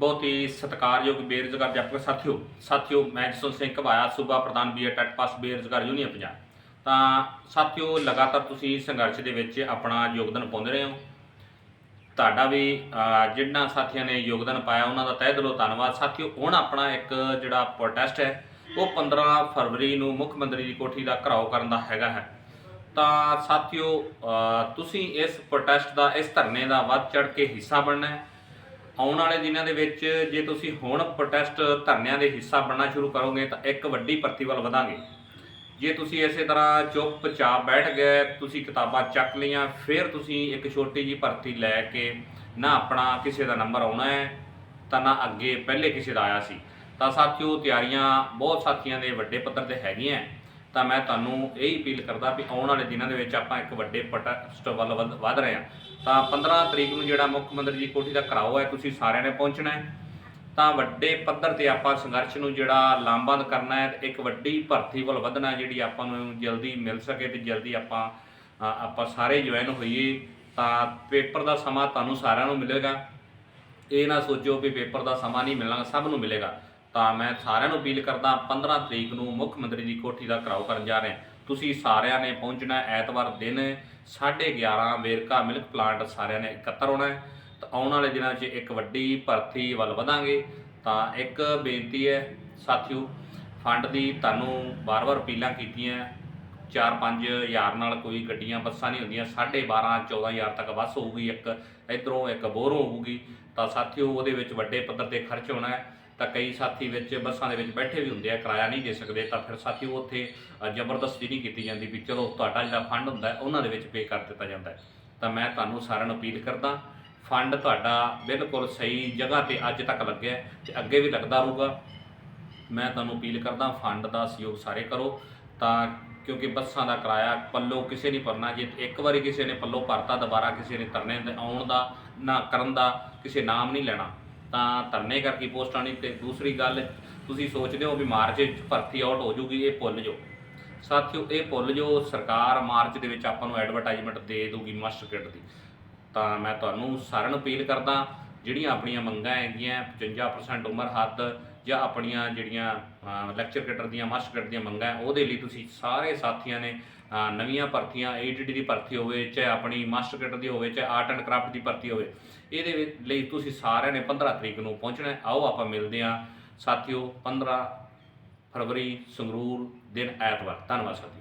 ਬਹੁਤ ਹੀ ਸਤਿਕਾਰਯੋਗ, ਬੇਰੁਜ਼ਗਾਰ ਅਧਿਆਪਕ ਸਾਥੀਓ ਸਾਥੀਓ, ਮੈਂ ਜਸਵੰਤ ਸਿੰਘ ਘਵਾਇਆ, ਸੂਬਾ ਪ੍ਰਧਾਨ ਬੀਏ ਟੈਟ ਪਾਸ ਬੇਰੁਜ਼ਗਾਰ ਯੂਨੀਅਨ ਪੰਜਾਬ ਤਾਂ ਸਾਥੀਓ, ਲਗਾਤਾਰ ਤੁਸੀਂ ਸੰਘਰਸ਼ ਦੇ ਵਿੱਚ ਆਪਣਾ ਯੋਗਦਾਨ ਪਾਉਂਦੇ ਰਹੇ ਹੋ। ਤੁਹਾਡਾ ਵੀ ਜਿਨ੍ਹਾਂ ਸਾਥੀਆਂ ਨੇ ਯੋਗਦਾਨ ਪਾਇਆ, ਉਹਨਾਂ ਦਾ ਤਹਿ ਦਿਲੋਂ ਧੰਨਵਾਦ। ਸਾਥੀਓ, ਹੁਣ ਆਪਣਾ ਇੱਕ ਜਿਹੜਾ ਪ੍ਰੋਟੈਸਟ ਹੈ, ਉਹ 15 ਫਰਵਰੀ ਨੂੰ ਮੁੱਖ ਮੰਤਰੀ ਦੀ ਕੋਠੀ ਦਾ ਘਰਾਓ ਕਰਨ ਦਾ ਹੈਗਾ ਹੈ। ਤਾਂ ਸਾਥੀਓ ਤੁਸੀਂ ਇਸ ਪ੍ਰੋਟੈਸਟ ਦਾ, ਇਸ ਧਰਨੇ ਦਾ ਵੱਧ ਚੜ ਕੇ ਹਿੱਸਾ ਬਣਨਾ ਹੈ। ਆਉਣ ਵਾਲੇ ਦਿਨਾਂ ਦੇ ਵਿੱਚ ਜੇ ਤੁਸੀਂ ਹੁਣ ਪ੍ਰੋਟੈਸਟ ਧਰਨਿਆਂ ਦੇ ਹਿੱਸਾ ਬਣਨਾ ਸ਼ੁਰੂ ਕਰੋਗੇ ਤਾਂ ਇੱਕ ਵੱਡੀ ਭਰਤੀ ਵੱਲ ਵਧਾਂਗੇ। ਜੇ ਤੁਸੀਂ ਇਸੇ ਤਰ੍ਹਾਂ ਚੁੱਪ ਚੁੱਪਚਾਪ ਬੈਠ ਗਏ, ਤੁਸੀਂ ਕਿਤਾਬਾਂ ਚੱਕ ਲਈਆਂ, ਫਿਰ ਤੁਸੀਂ ਇੱਕ ਛੋਟੀ ਜੀ ਭਰਤੀ ਲੈ ਕੇ ਨਾ ਆਪਣਾ ਕਿਸੇ ਦਾ ਨੰਬਰ ਆਉਣਾ ਹੈ, ਤਾਂ ਨਾ ਅੱਗੇ ਪਹਿਲੇ ਕਿਸੇ ਦਾ ਆਇਆ ਸੀ। ਤਾਂ ਸਾਥੀਓ, ਤਿਆਰੀਆਂ ਬਹੁਤ ਸਾਥੀਆਂ ਦੇ ਵੱਡੇ ਪੱਧਰ ਤੇ ਹੈਗੀਆਂ। ਤਾਂ ਮੈਂ ਤੁਹਾਨੂੰ ਇਹ ਹੀ ਅਪੀਲ ਕਰਦਾ ਵੀ ਆਉਣ ਵਾਲੇ ਦਿਨਾਂ ਦੇ ਵਿੱਚ ਆਪਾਂ ਇੱਕ ਵੱਡੇ ਪ੍ਰੋਟੈਸਟ ਵੱਲ ਵੱਧ ਵੱਧ ਰਹੇ ਹਾਂ। ਤਾਂ 15 ਤਰੀਕ ਨੂੰ ਜਿਹੜਾ ਮੁੱਖ ਮੰਤਰੀ ਦੀ ਕੋਠੀ ਦਾ ਘਰਾਓ ਹੈ ਤੁਸੀਂ ਸਾਰਿਆਂ ਨੇ ਪਹੁੰਚਣਾ ਹੈ। ਤਾਂ ਵੱਡੇ ਪੱਧਰ ਤੇ ਆਪਾਂ ਸੰਘਰਸ਼ ਨੂੰ ਜਿਹੜਾ ਲਾਮਬੰਦ ਕਰਨਾ ਹੈ ਤੇ ਇੱਕ ਵੱਡੀ ਭਰਤੀ ਵੱਲ ਵਧਣਾ ਹੈ ਜਿਹੜੀ ਆਪਾਂ ਨੂੰ ਜਲਦੀ ਮਿਲ ਸਕੇ ਤੇ ਜਲਦੀ ਆਪਾਂ ਅ, ਆਪਾਂ ਸਾਰੇ ਜੁਆਇਨ ਹੋਈਏ। ਤਾਂ ਪੇਪਰ ਦਾ ਸਮਾਂ ਤੁਹਾਨੂੰ ਸਾਰਿਆਂ ਨੂੰ ਮਿਲੇਗਾ। ਇਹ ਨਾ ਸੋਚੋ ਵੀ ਪੇਪਰ ਦਾ ਸਮਾਂ ਨਹੀਂ ਮਿਲਣਾ ਸਭ ਨੂੰ ਮਿਲੇਗਾ। ਤਾਂ ਮੈਂ ਸਾਰਿਆਂ ਨੂੰ ਅਪੀਲ ਕਰਦਾ 15 ਤਰੀਕ ਨੂੰ ਮੁੱਖ ਮੰਤਰੀ ਦੀ ਕੋਠੀ ਦਾ ਘਰਾਓ ਕਰਨ ਜਾ ਰਹੇ। ਹਾਂ ਤੁਸੀਂ ਸਾਰਿਆਂ ਨੇ ਪਹੁੰਚਣਾ ਐਤਵਾਰ ਦਿਨ 11:30 ਵੇਰਕਾ ਮਿਲਕ ਪਲਾਂਟ ਸਾਰਿਆਂ ਨੇ ਇਕੱਤਰ ਹੋਣਾ ਹੈ। ਤਾਂ ਆਉਣ ਵਾਲੇ ਦਿਨਾਂ 'ਚ ਇੱਕ ਵੱਡੀ ਭਰਤੀ ਵੱਲ ਵਧਾਂਗੇ। ਤਾਂ ਇੱਕ ਬੇਨਤੀ ਹੈ ਸਾਥੀਓ, ਫੰਡ ਦੀ ਤੁਹਾਨੂੰ ਬਾਰ-ਬਾਰ ਅਪੀਲਾਂ ਕੀਤੀਆਂ 4-5 ਹਜ਼ਾਰ ਨਾਲ ਕੋਈ ਗੱਡੀਆਂ, ਬੱਸਾਂ ਨਹੀਂ ਹੁੰਦੀਆਂ 12.5 14000 ਤੱਕ ਬੱਸ ਹੋਊਗੀ ਇੱਕ, ਇਧਰੋਂ ਇੱਕ ਬੋਰੋਂ ਹੋਊਗੀ। ਤਾਂ ਸਾਥੀਓ, ਉਹਦੇ ਵਿੱਚ ਵੱਡੇ ਪੱਧਰ ਤੇ ਖਰਚ ਹੋਣਾ ਹੈ। ਤਾਂ ਕਈ ਸਾਥੀ ਵਿੱਚ, ਬੱਸਾਂ ਦੇ ਵਿੱਚ ਬੈਠੇ ਵੀ ਹੁੰਦੇ ਆ, ਕਿਰਾਇਆ ਨਹੀਂ ਦੇ ਸਕਦੇ, ਤਾਂ ਫਿਰ ਸਾਥੀ ਉਹ ਉੱਥੇ ਜ਼ਬਰਦਸਤੀ ਨਹੀਂ ਕੀਤੀ ਜਾਂਦੀ ਵੀ ਚਲੋ ਤੁਹਾਡਾ ਜਿਹੜਾ ਫੰਡ ਹੁੰਦਾ ਉਹਨਾਂ ਦੇ ਵਿੱਚ ਪੇ ਕਰ ਦਿੱਤਾ ਜਾਂਦਾ ਤਾਂ ਮੈਂ ਤੁਹਾਨੂੰ ਸਾਰਿਆਂ ਨੂੰ ਅਪੀਲ ਕਰਦਾ, ਫੰਡ ਤੁਹਾਡਾ ਬਿਲਕੁਲ ਸਹੀ ਜਗ੍ਹਾ ਤੇ ਅੱਜ ਤੱਕ ਲੱਗਿਆ ਹੈ ਤੇ ਅੱਗੇ ਵੀ ਲੱਗਦਾ ਰਹੂਗਾ। ਮੈਂ ਤੁਹਾਨੂੰ ਅਪੀਲ ਕਰਦਾ, ਫੰਡ ਦਾ ਸਹਿਯੋਗ ਸਾਰੇ ਕਰੋ, ਤਾਂ ਕਿਉਂਕਿ ਬੱਸਾਂ ਦਾ ਕਿਰਾਇਆ ਪੱਲੋਂ ਕਿਸੇ ਨਹੀਂ ਭਰਨਾ, ਜੇ ਇੱਕ ਵਾਰੀ ਕਿਸੇ ਨੇ ਪੱਲੋਂ ਭਰਤਾ, ਦੁਬਾਰਾ ਕਿਸੇ ਨੇ ਧਰਨੇ ਆਉਣ ਦਾ, ਨਾ ਕਰਨ ਦਾ, ਕਿਸੇ ਨਾਮ ਨਹੀਂ ਲੈਣਾ। ਤਾਂ ਧਰਨੇ ਕਰਕੇ ਪੋਸਟ ਆਣੀ ਤੇ ਦੂਸਰੀ ਗੱਲ, ਤੁਸੀਂ ਸੋਚਦੇ ਹੋ ਵੀ ਮਾਰਚ ਵਿੱਚ ਭਰਤੀ ਆਊਟ ਹੋ ਜੂਗੀ, ਇਹ ਭੁੱਲ ਜਾਓ। ਸਾਥੀਓ, ਇਹ ਭੁੱਲ ਜਾਓ, ਸਰਕਾਰ ਮਾਰਚ ਦੇ ਵਿੱਚ ਆਪਾਂ ਨੂੰ ਐਡਵਰਟਾਈਜ਼ਮੈਂਟ ਦੇ ਦੂਗੀ ਮਾਸਟਰ ਕਿੱਟ ਦੀ। ਤਾਂ ਮੈਂ ਤੁਹਾਨੂੰ ਸਾਰਿਆਂ ਨੂੰ ਅਪੀਲ ਕਰਦਾ, ਜਿਹੜੀਆਂ ਆਪਣੀਆਂ ਮੰਗਾਂ ਹੈਗੀਆਂ 55% ਉਮਰ ਹੱਦ, ਜਾਂ ਆਪਣੀਆਂ ਜਿਹੜੀਆਂ ਲੈਕਚਰ ਕੇਟਰ ਦੀਆਂ ਮਾਸਟਰ ਕੇਟਰ ਦੀਆਂ ਮੰਗਾਂ, ਉਹਦੇ ਲਈ ਤੁਸੀਂ ਸਾਰੇ ਸਾਥੀਆਂ ਨੇ ਨਵੀਆਂ ਭਰਤੀਆਂ ਏਟੀਡੀ ਦੀ ਭਰਤੀ ਹੋਵੇ, ਚਾਹੇ ਆਪਣੀ ਮਾਸਟਰ ਕੇਟਰ ਦੀ ਹੋਵੇ, ਚਾਹੇ ਆਰਟ ਐਂਡ ਕਰਾਫਟ ਦੀ ਭਰਤੀ ਹੋਵੇ। ਇਹਦੇ ਲਈ ਤੁਸੀਂ ਸਾਰਿਆਂ ਨੇ 15 ਤਰੀਕ ਨੂੰ ਪਹੁੰਚਣਾ ਆਓ ਆਪਾਂ ਮਿਲਦੇ ਹਾਂ। ਸਾਥੀਓ 15 ਫਰਵਰੀ, ਸੰਗਰੂਰ, ਦਿਨ ਐਤਵਾਰ। ਧੰਨਵਾਦ ਸਾਥੀਓ।